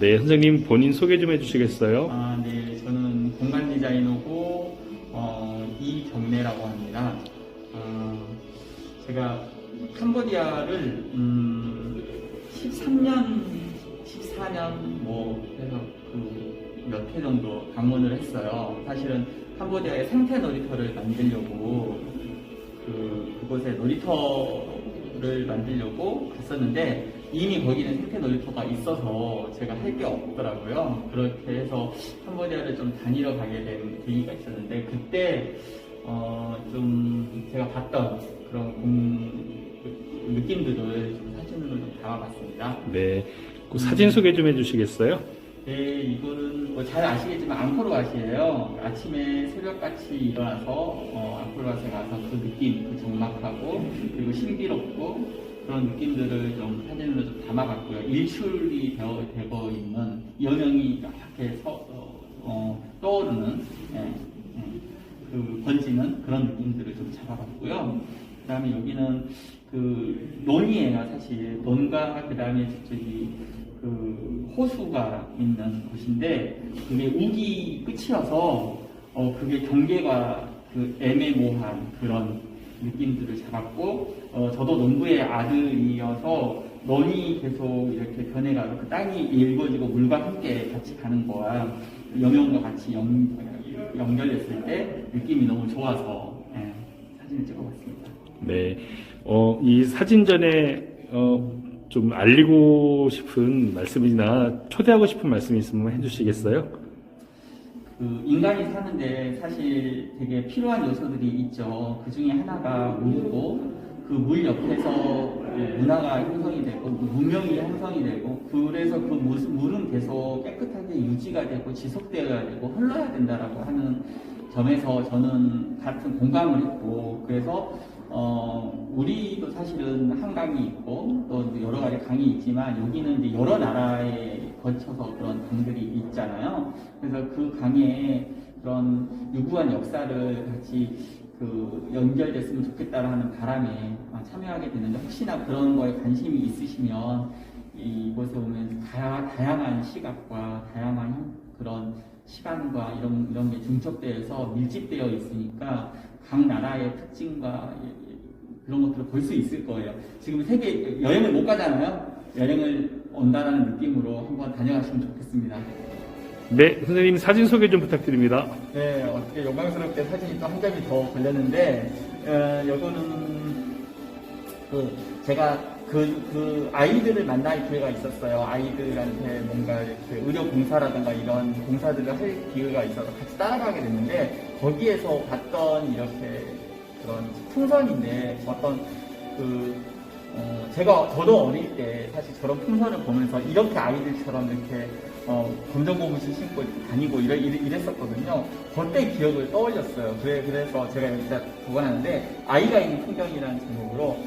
네, 선생님 본인 소개 좀 해주시겠어요? 아, 네. 저는 공간 디자이너고, 어, 이경래라고 합니다. 어, 제가 캄보디아를, 음, 13년, 14년, 뭐, 해서 그, 몇회 정도 방문을 했어요. 사실은 캄보디아의 생태 놀이터를 만들려고, 그, 그곳에 놀이터 를 만들려고 갔었는데, 이미 거기는 생태 놀이터가 있어서 제가 할 게 없더라고요. 그렇게 해서 캄보디아를 좀 다니러 가게 된 계기가 있었는데, 그때, 어, 좀 제가 봤던 그런 공, 그 느낌들을 좀 사진으로 좀 담아봤습니다. 네, 그 사진 소개 좀 해주시겠어요? 네, 이거는 뭐 잘 아시겠지만 앙코르와시예요. 아침에 새벽같이 일어나서 어, 앙코르와시에 가서 그 느낌, 그 적막하고 그리고 신비롭고 그런 느낌들을 좀 사진으로 좀 담아봤고요. 일출이 되어, 되고 있는 여명이 이렇게 서, 어, 어, 떠오르는 예, 예, 그 번지는 그런 느낌들을 좀 잡아봤고요. 그 다음에 여기는 그 논이에요, 사실. 논과 그 다음에 저기 그 호수가 있는 곳인데 그게 우기 끝이어서 어 그게 경계가 그 애매모호한 그런 느낌들을 잡았고 어 저도 농부의 아들이어서 논이 계속 이렇게 변해가고 그 땅이 일궈지고 물과 함께 같이 가는 거와 여명과 같이 연, 연결됐을 때 느낌이 너무 좋아서 예, 사진을 찍어봤습니다. 네, 어, 이 사진전에 어, 좀 알리고 싶은 말씀이나 초대하고 싶은 말씀이 있으면 해주시겠어요? 그 인간이 사는데 사실 되게 필요한 요소들이 있죠. 그 중에 하나가 물이고 그 물 옆에서 뭐 문화가 형성이 되고 문명이 형성이 되고 그래서 그 물- 물은 계속 깨끗하게 유지가 되고 지속되어야 되고 흘러야 된다라고 하는 점에서 저는 같은 공감을 했고 그래서 어 우리도 사실은 한강이 있고 또 여러 가지 강이 있지만 여기는 이제 여러 나라에 거쳐서 그런 강들이 있잖아요. 그래서 그 강에 그런 유구한 역사를 같이 그 연결됐으면 좋겠다라는 바람에 아, 참여하게 되는데 혹시나 그런 거에 관심이 있으시면 이곳에 오면 다양, 다양한 시각과 다양한 그런 시간과 이런 이런 게 중첩되어서 밀집되어 있으니까 각 나라의 특징과 이- 이- 그런 것들을 볼 수 있을 거예요. 지금 세계 여행을 못 가잖아요. 여행을 온다라는 느낌으로 한번 다녀가시면 좋겠습니다. 네, 선생님 사진 소개 좀 부탁드립니다. 네, 어떻게 영광스럽게 사진이 또 한 점이 더 걸렸는데, 어, 요거는, 그, 제가 그, 그 아이들을 만날 기회가 있었어요. 아이들한테 뭔가 이렇게 의료 봉사라든가 이런 봉사들을 할 기회가 있어서 같이 따라가게 됐는데, 거기에서 봤던 이렇게 그런 풍선인데, 어떤 그, 어, 제가 저도 어릴 때 사실 저런 풍선을 보면서 이렇게 아이들처럼 이렇게 어, 검정고무신 신고 다니고 이래, 이래, 이랬었거든요. 그때 기억을 떠올렸어요. 그래, 그래서 제가 여기다 보관하는데 아이가 있는 풍경이라는 제목으로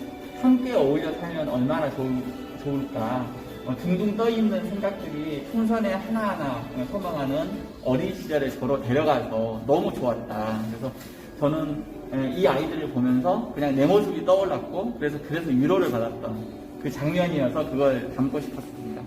함께 어울려 살면 얼마나 좋을, 좋을까. 어, 둥둥 떠있는 생각들이 풍선에 하나하나 어, 소망하는 어린 시절의 저로 데려가서 너무 좋았다. 그래서 저는 에, 이 아이들을 보면서 그냥 내 모습이 떠올랐고 그래서 그래서 위로를 받았던 그 장면이어서 그걸 담고 싶었습니다.